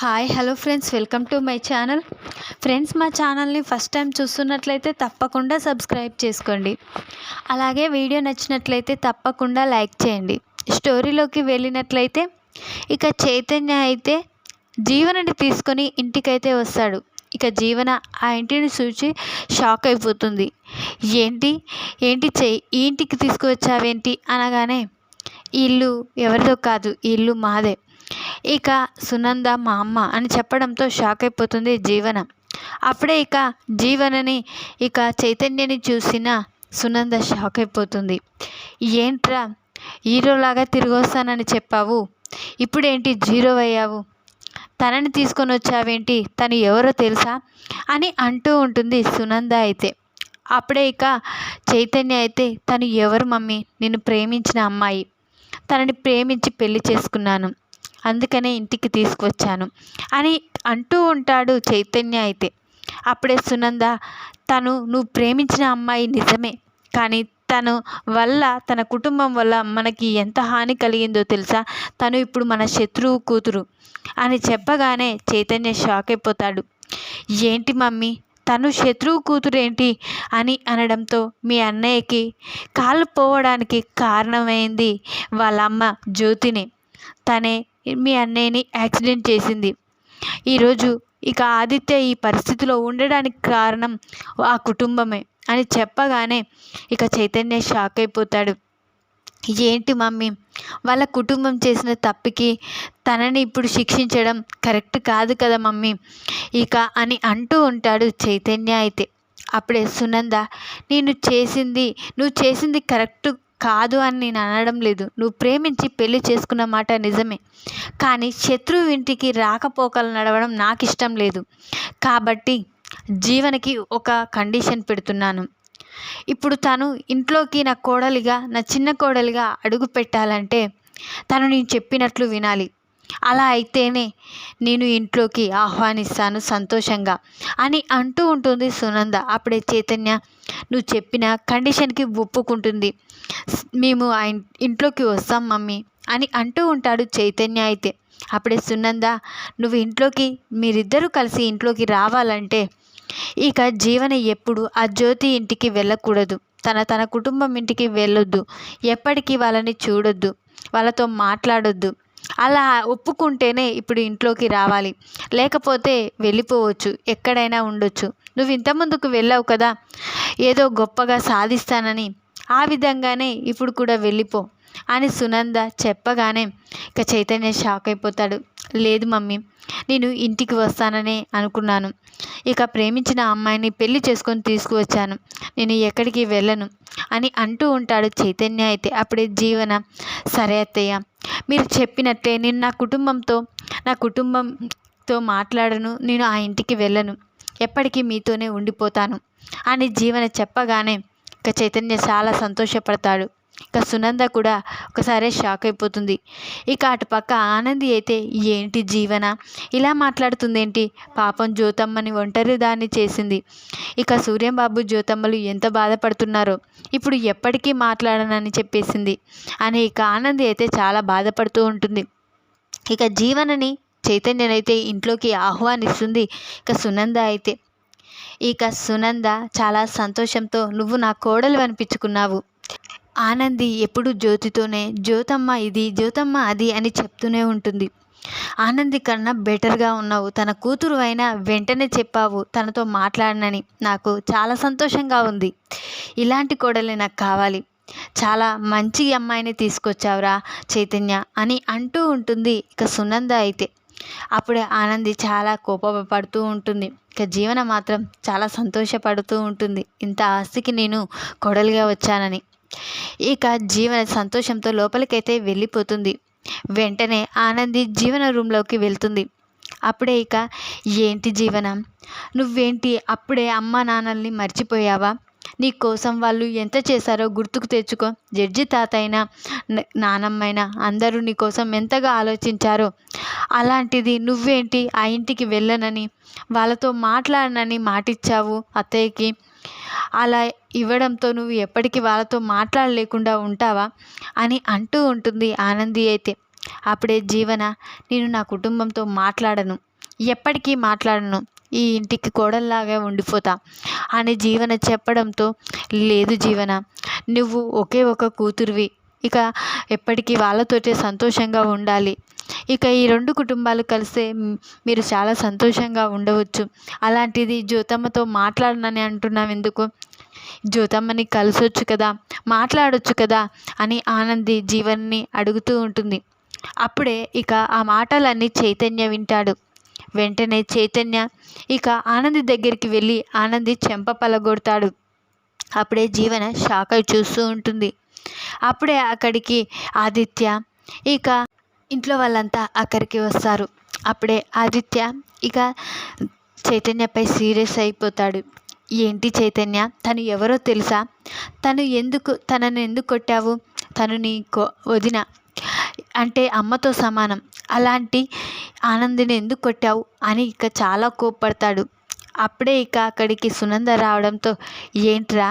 Hi hello friends welcome to my channel friends మా ఛానల్ని first time చూస్తున్నట్లయితే తప్పకుండా సబ్స్క్రైబ్ చేసుకోండి. అలాగే వీడియో నచ్చినట్లయితే తప్పకుండా లైక్ చేయండి. స్టోరీలోకి వెళ్ళినట్లయితే ఇక చైతన్య అయితే జీవనని తీసుకొని ఇంటికైతే వస్తాడు. ఇక జీవన ఆ ఇంటిని చూసి షాక్ అయిపోతుంది. ఏంటి? ఏంటి చెయ్యి ఈ ఇంటికి తీసుకువచ్చావేంటి? అనగానే ఇల్లు ఎవరిదో కాదు ఇల్లు మాదే. ఇక సునంద మా అమ్మ అని చెప్పడంతో షాక్ అయిపోతుంది జీవన. అప్పుడే ఇక జీవనని ఇక చైతన్యని చూసిన సునంద షాక్ అయిపోతుంది. ఏంట్రా హీరోలాగా తిరిగొస్తానని చెప్పావు. ఇప్పుడేంటి జీరో అయ్యావు తనని తీసుకొని వచ్చావేంటి? తను ఎవరో తెలుసా? అని అంటూ ఉంటుంది సునంద అయితే. అప్పుడే ఇక చైతన్య అయితే తను ఎవరు మమ్మీ? నేను ప్రేమించిన అమ్మాయి. తనని ప్రేమించి పెళ్ళి చేసుకున్నాను. అందుకనే ఇంటికి తీసుకువచ్చాను అని అంటూ ఉంటాడు చైతన్య అయితే. అప్పుడే సునంద తను నువ్వు ప్రేమించిన అమ్మాయి నిజమే. కానీ తను వల్ల తన కుటుంబం వల్ల మనకి ఎంత హాని కలిగిందో తెలుసా? తను ఇప్పుడు మన శత్రువు కూతురు. అని చెప్పగానే చైతన్య షాక్ అయిపోతాడు. ఏంటి మమ్మీ? తను శత్రువు కూతురేంటి? అని అనడంతో మీ అన్నయ్యకి కాళ్ళు పోవడానికి కారణమైంది వాళ్ళ అమ్మ జ్యోతిని. తనే మీ అన్నయ్యని యాక్సిడెంట్ చేసింది. ఈరోజు ఇక ఆదిత్య ఈ పరిస్థితిలో ఉండడానికి కారణం ఆ కుటుంబమే అని చెప్పగానే ఇక చైతన్య షాక్ అయిపోతాడు. ఏంటి మమ్మీ? వాళ్ళ కుటుంబం చేసిన తప్పికి తనని ఇప్పుడు శిక్షించడం కరెక్ట్ కాదు కదా మమ్మీ? ఇక అని అంటూ ఉంటాడు చైతన్య అయితే. అప్పుడే సునంద నేను చేసింది నువ్వు చేసింది కరెక్ట్ కాదు అని నేను అనడం లేదు. నువ్వు ప్రేమించి పెళ్ళి చేసుకున్న మాట నిజమే. కానీ శత్రువు ఇంటికి రాకపోకలు నడవడం నాకు ఇష్టం లేదు. కాబట్టి జీవనకి ఒక కండిషన్ పెడుతున్నాను. ఇప్పుడు తను ఇంట్లోకి నా కోడలిగా నా చిన్న కోడలిగా అడుగు పెట్టాలంటే తను నేను చెప్పినట్లు వినాలి. అలా అయితేనే నేను ఇంట్లోకి ఆహ్వానిస్తాను సంతోషంగా అని అంటూ ఉంటుంది సునంద. అప్పుడే చైతన్య నువ్వు చెప్పిన కండిషన్కి ఒప్పుకుంటుంది. మేము ఆ ఇంట్లోకి వస్తాం మమ్మీ అని అంటూ ఉంటాడు చైతన్య అయితే. అప్పుడే సునంద నువ్వు ఇంట్లోకి మీరిద్దరూ కలిసి ఇంట్లోకి రావాలంటే ఇక జీవన ఎప్పుడు ఆ జ్యోతి ఇంటికి వెళ్ళకూడదు. తన తన కుటుంబం ఇంటికి వెళ్ళొద్దు. ఎప్పటికీ వాళ్ళని చూడొద్దు. వాళ్ళతో మాట్లాడొద్దు. అలా ఒప్పుకుంటేనే ఇప్పుడు ఇంట్లోకి రావాలి. లేకపోతే వెళ్ళిపోవచ్చు. ఎక్కడైనా ఉండొచ్చు. నువ్వు ఇంత ముందుకు వెళ్ళావు కదా. ఏదో గొప్పగా సాధిస్తానని. ఆ విధంగానే ఇప్పుడు కూడా వెళ్ళిపో అని సునంద చెప్పగానే ఇక చైతన్య షాక్ అయిపోతాడు. లేదు మమ్మీ నేను ఇంటికి వస్తాననే అనుకున్నాను. ఇక ప్రేమించిన అమ్మాయిని పెళ్ళి చేసుకొని తీసుకువచ్చాను. నేను ఎక్కడికి వెళ్ళను అని అంటూ ఉంటాడు చైతన్య అయితే. అప్పుడే జీవన సరే అత్తయ్య మీరు చెప్పినట్టే నేను నా కుటుంబంతో నా కుటుంబంతో మాట్లాడను నేను ఆ ఇంటికి వెళ్ళను ఎప్పటికీ మీతోనే ఉండిపోతాను అని జీవన చెప్పగానే ఇక చైతన్య చాలా సంతోషపడతాడు. ఇక సునంద కూడా ఒకసారి షాక్ అయిపోతుంది. ఇక అటుపక్క ఆనంది అయితే ఏంటి జీవన? ఇలా మాట్లాడుతుంది ఏంటి పాపం జ్యోతమ్మని ఒంటరి దాన్ని చేసింది. ఇక సూర్యంబాబు జ్యోతమ్మలు ఎంత బాధపడుతున్నారో ఇప్పుడు ఎప్పటికీ మాట్లాడనని చెప్పేసింది. అని ఇక ఆనంది అయితే చాలా బాధపడుతూ ఉంటుంది. ఇక జీవనని చైతన్యనైతే ఇంట్లోకి ఆహ్వానిస్తుంది ఇక సునంద అయితే. ఇక సునంద చాలా సంతోషంతో నువ్వు నా కోడలు అనిపించుకున్నావు. ఆనంది ఎప్పుడు జ్యోతితోనే జ్యోతమ్మ ఇది జ్యోతమ్మ అది అని చెప్తూనే ఉంటుంది. ఆనంది కన్నా బెటర్గా ఉన్నావు. తన కూతురు అయినా వెంటనే చెప్పావు తనతో మాట్లాడనని. నాకు చాలా సంతోషంగా ఉంది. ఇలాంటి కోడలే నాకు కావాలి. చాలా మంచి అమ్మాయిని తీసుకొచ్చావురా చైతన్య అని అంటూ ఉంటుంది ఇక సునంద అయితే. అప్పుడే ఆనంది చాలా కోపపడుతూ ఉంటుంది. ఇక జీవన మాత్రం చాలా సంతోషపడుతూ ఉంటుంది. ఇంత ఆస్తికి నేను కొడలిగా వచ్చానని. ఇక జీవన సంతోషంతో లోపలికైతే వెళ్ళిపోతుంది. వెంటనే ఆనంది జీవన రూమ్లోకి వెళ్తుంది. అప్పుడే ఇక ఏంటి జీవనం? నువ్వేంటి అప్పుడే అమ్మ నాన్నల్ని మర్చిపోయావా? నీ కోసం వాళ్ళు ఎంత చేశారో గుర్తుకు తెచ్చుకో. జడ్జి తాతైనా నానమ్మైనా అందరూ నీ కోసం ఎంతగా ఆలోచించారో. అలాంటిది నువ్వేంటి ఆ ఇంటికి వెళ్ళనని వాళ్ళతో మాట్లాడనని మాటిచ్చావు అత్తయ్యకి. అలా ఇవ్వడంతో నువ్వు ఎప్పటికీ వాళ్ళతో మాట్లాడలేకుండా ఉంటావా అని అంటూ ఉంటుంది ఆనంది అయితే. అప్పుడే జీవన నేను నా కుటుంబంతో మాట్లాడను. ఎప్పటికీ మాట్లాడను. ఈ ఇంటికి కోడల్లాగా ఉండిపోతా అని జీవన చెప్పడంతో లేదు జీవన నువ్వు ఒకే ఒక కూతురివి. ఇక ఎప్పటికీ వాళ్ళతోటే సంతోషంగా ఉండాలి. ఇక ఈ రెండు కుటుంబాలు కలిస్తే మీరు చాలా సంతోషంగా ఉండవచ్చు. అలాంటిది జ్యోతమ్మతో మాట్లాడనని అంటున్నాం ఎందుకు జ్యోతమ్మని కలిసొచ్చు కదా మాట్లాడొచ్చు కదా అని ఆనంది జీవన్ని అడుగుతూ ఉంటుంది. అప్పుడే ఇక ఆ మాటలన్నీ చైతన్య వింటాడు. వెంటనే చైతన్య ఇక ఆనంది దగ్గరికి వెళ్ళి ఆనంది చెంప పలగొడతాడు. అప్పుడే జీవన షాక్ అయి చూస్తూ ఉంటుంది. అప్పుడే అక్కడికి ఆదిత్య ఇక ఇంట్లో వాళ్ళంతా అక్కడికి వస్తారు. అప్పుడే ఆదిత్య ఇక చైతన్యపై సీరియస్ అయిపోతాడు. ఏంటి చైతన్య? తను ఎవరో తెలుసా? తను ఎందుకు తనని ఎందుకు కొట్టావు? తను నీ కొ వదిన అంటే అమ్మతో సమానం. అలాంటి ఆనందిని ఎందుకు కొట్టావు అని ఇక చాలా కోప్పడతాడు. అప్పుడే ఇక అక్కడికి సునంద రావడంతో ఏంట్రా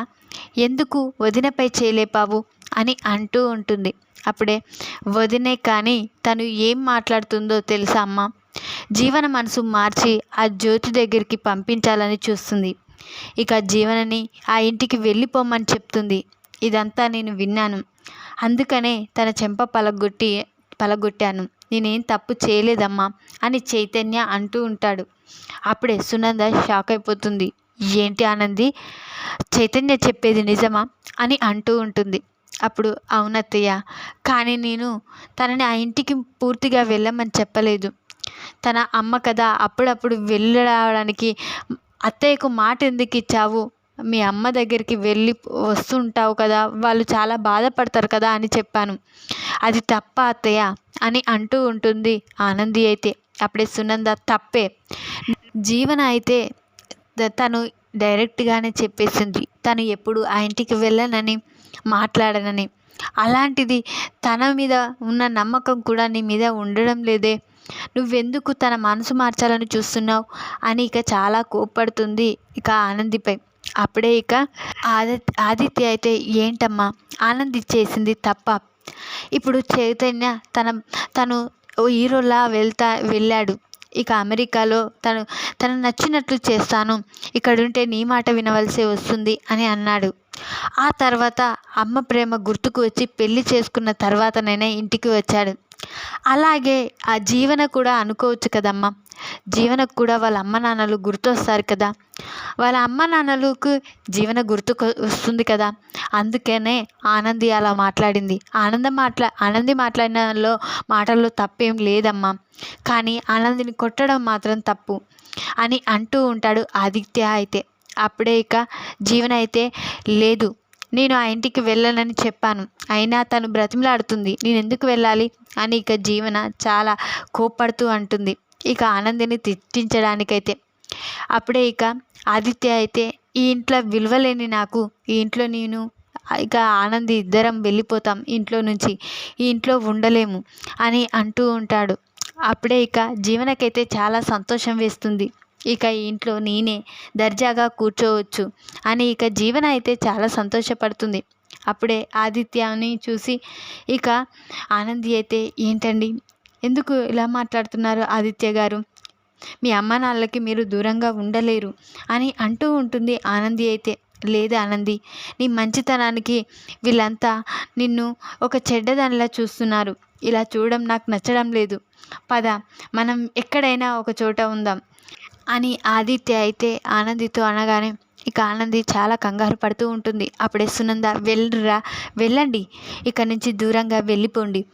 ఎందుకు వదినపై చేయలేపావు? అని అంటూ ఉంటుంది. అప్పుడే వదినే కానీ తను ఏం మాట్లాడుతుందో తెలుసా అమ్మ? జీవన మనసు మార్చి ఆ జ్యోతి దగ్గరికి పంపించాలని చూస్తుంది. ఇక జీవనని ఆ ఇంటికి వెళ్ళిపోమని చెప్తుంది. ఇదంతా నేను విన్నాను. అందుకనే తన చెంప పలగొట్టి పలగొట్టాను. నేనేం తప్పు చేయలేదమ్మా అని చైతన్య అంటూ ఉంటాడు. అప్పుడే సునంద షాక్ అయిపోతుంది. ఏంటి ఆనంది? చైతన్య చెప్పేది నిజమా? అని అంటూ ఉంటుంది. అప్పుడు అవునత్తయ్య కానీ నేను తనని ఆ ఇంటికి పూర్తిగా వెళ్ళమని చెప్పలేదు. తన అమ్మ కదా అప్పుడప్పుడు వెళ్ళడానికి అత్తయ్యకు మాట ఎందుకు ఇచ్చావు? మీ అమ్మ దగ్గరికి వెళ్ళి వస్తుంటావు కదా వాళ్ళు చాలా బాధపడతారు కదా అని చెప్పాను. అది తప్ప అత్తయ్య అని అంటూ ఉంటుంది ఆనంది అయితే. అప్పుడే సునంద తప్పే. జీవన అయితే తను డైరెక్ట్గానే చెప్పేసింది. తను ఎప్పుడు ఆ ఇంటికి వెళ్ళనని మాట్లాడనని. అలాంటిది తన మీద ఉన్న నమ్మకం కూడా నీ మీద ఉండడం లేదే. నువ్వెందుకు తన మనసు మార్చాలని చూస్తున్నావు అని ఇక చాలా కోప్పడుతుంది ఇక ఆనందిపై. అప్పుడే ఇక ఆది ఆదిత్య అయితే ఏంటమ్మా? ఆనందించేసింది తప్ప. ఇప్పుడు చైతన్య తన తను ఓ హీరోలా వెళ్తా వెళ్ళాడు. ఇక అమెరికాలో తను తను నచ్చినట్లు చేస్తాను. ఇక్కడుంటే నీ మాట వినవలసి వస్తుంది అని అన్నాడు. ఆ తర్వాత అమ్మ ప్రేమ గుర్తుకు వచ్చి పెళ్ళి చేసుకున్న తర్వాతనైనా ఇంటికి వచ్చాడు. అలాగే ఆ జీవన కూడా అనుకోవచ్చు కదమ్మా. జీవనకు కూడా వాళ్ళ అమ్మ నాన్నలు గుర్తొస్తారు కదా. వాళ్ళ అమ్మ నాన్నలకు జీవన గుర్తుకు వస్తుంది కదా. అందుకనే ఆనంది అలా మాట్లాడింది. ఆనందం మాట్లా ఆనంది మాట్లాడినలో మాటల్లో తప్పేం లేదమ్మా. కానీ ఆనందిని కొట్టడం మాత్రం తప్పు అని అంటూ ఉంటాడు ఆదిత్య అయితే. అప్పుడే ఇక జీవన అయితే లేదు. నేను ఆ ఇంటికి వెళ్ళనని చెప్పాను. అయినా తను బ్రతిమలాడుతుంది. నేను ఎందుకు వెళ్ళాలి? అని ఇక జీవన చాలా కోప్పడుతూ అంటుంది. ఇక ఆనందిని తిట్టించడానికైతే. అప్పుడే ఇక ఆదిత్య అయితే ఈ ఇంట్లో విలువలేని నాకు ఈ ఇంట్లో నేను ఇక ఆనంది ఇద్దరం వెళ్ళిపోతాం. ఇంట్లో నుంచి ఈ ఇంట్లో ఉండలేము అని అంటూ ఉంటాడు. అప్పుడే ఇక జీవనకైతే చాలా సంతోషం వేస్తుంది. ఇక ఇంట్లో నేనే దర్జాగా కూర్చోవచ్చు అని ఇక జీవన అయితే చాలా సంతోషపడుతుంది. అప్పుడే ఆదిత్యని చూసి ఇక ఆనంది అయితే ఏంటండి? ఎందుకు ఇలా మాట్లాడుతున్నారు ఆదిత్య గారు? మీ అమ్మ నాన్నలకి మీరు దూరంగా ఉండలేరు అని అంటూ ఉంటుంది ఆనంది అయితే. లేదు ఆనంది నీ మంచితనానికి వీళ్ళంతా నిన్ను ఒక చెడ్డదానిలా చూస్తున్నారు. ఇలా చూడడం నాకు నచ్చడం లేదు. పద మనం ఎక్కడైనా ఒక చోట ఉందాం. అని ఆదిత్య అయితే ఆనందితో అనగానే ఇక ఆనంది చాలా కంగారు పడుతూ ఉంటుంది. అప్పుడే సునంద వెళ్ళురా వెళ్ళండి. ఇక నుంచి దూరంగా వెళ్ళిపోండి.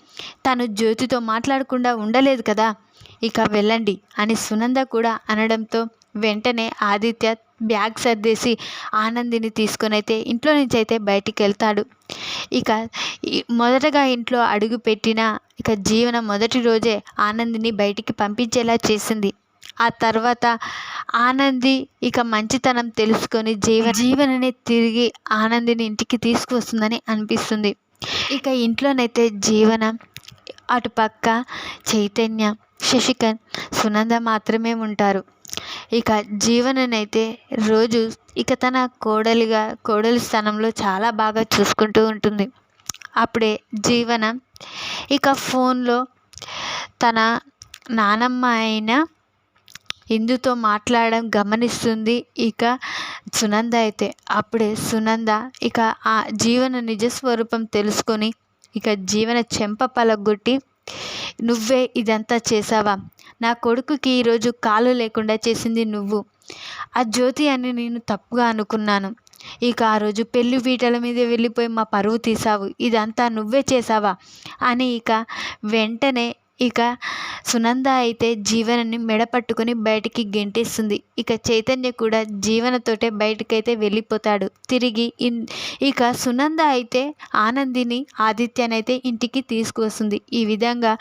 తను జ్యోతితో మాట్లాడకుండా ఉండలేదు కదా. ఇక వెళ్ళండి అని సునంద కూడా అనడంతో వెంటనే ఆదిత్య బ్యాగ్ సర్దేసి ఆనందిని తీసుకొని అయితే ఇంట్లో నుంచి అయితే బయటికి వెళ్తాడు. ఇక ఈ- మొదటగా ఇంట్లో అడుగు పెట్టిన ఇక జీవన మొదటి రోజే ఆనందిని బయటికి పంపించేలా చేసింది. ఆ తర్వాత ఆనంది ఇక మంచితనం తెలుసుకొని జీవ జీవనని తిరిగి ఆనందిని ఇంటికి తీసుకువస్తుందని అనిపిస్తుంది. ఇక ఇంట్లోనైతే జీవన అటుపక్క చైతన్య శశికన్ సునంద మాత్రమే ఉంటారు. ఇక జీవననైతే రోజు ఇక తన కోడలిగా కోడలి స్థానంలో చాలా బాగా చూసుకుంటూ ఉంటుంది. అప్పుడే జీవన ఇక ఫోన్లో తన నానమ్మ అయిన ఇందుతో మాట్లాడడం గమనిస్తుంది ఇక సునంద అయితే. అప్పుడే సునంద ఇక ఆ జీవన నిజస్వరూపం తెలుసుకొని ఇక జీవన చెంప పలగొట్టి నువ్వే ఇదంతా చేసావా నా కొడుకుకి ఈరోజు కాలు లేకుండా చేసింది నువ్వు. ఆ జ్యోతి అని నేను తప్పుగా అనుకున్నాను. ఇక ఆ రోజు పెళ్ళి పీటల మీద వెళ్ళిపోయి మా పరువు తీసావు ఇదంతా నువ్వే చేసావా అని ఇక వెంటనే ఇక సునంద అయితే జీవనని మెడ పట్టుకొని బయటికి గెంటేస్తుంది. ఇక చైతన్య కూడా జీవనతోటే బయటకైతే వెళ్ళిపోతాడు. తిరిగి ఇన్ ఇక సునంద అయితే ఆనందిని ఆదిత్యనైతే ఇంటికి తీసుకువస్తుంది. ఈ విధంగా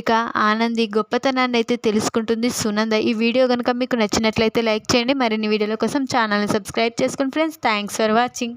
ఇక ఆనంది గొప్పతనాన్ని అయితే తెలుసుకుంటుంది సునంద. ఈ వీడియో కనుక మీకు నచ్చినట్లయితే లైక్ చేయండి. మరిన్ని వీడియోల కోసం ఛానల్ని సబ్స్క్రైబ్ చేసుకోండి ఫ్రెండ్స్. Thanks for watching.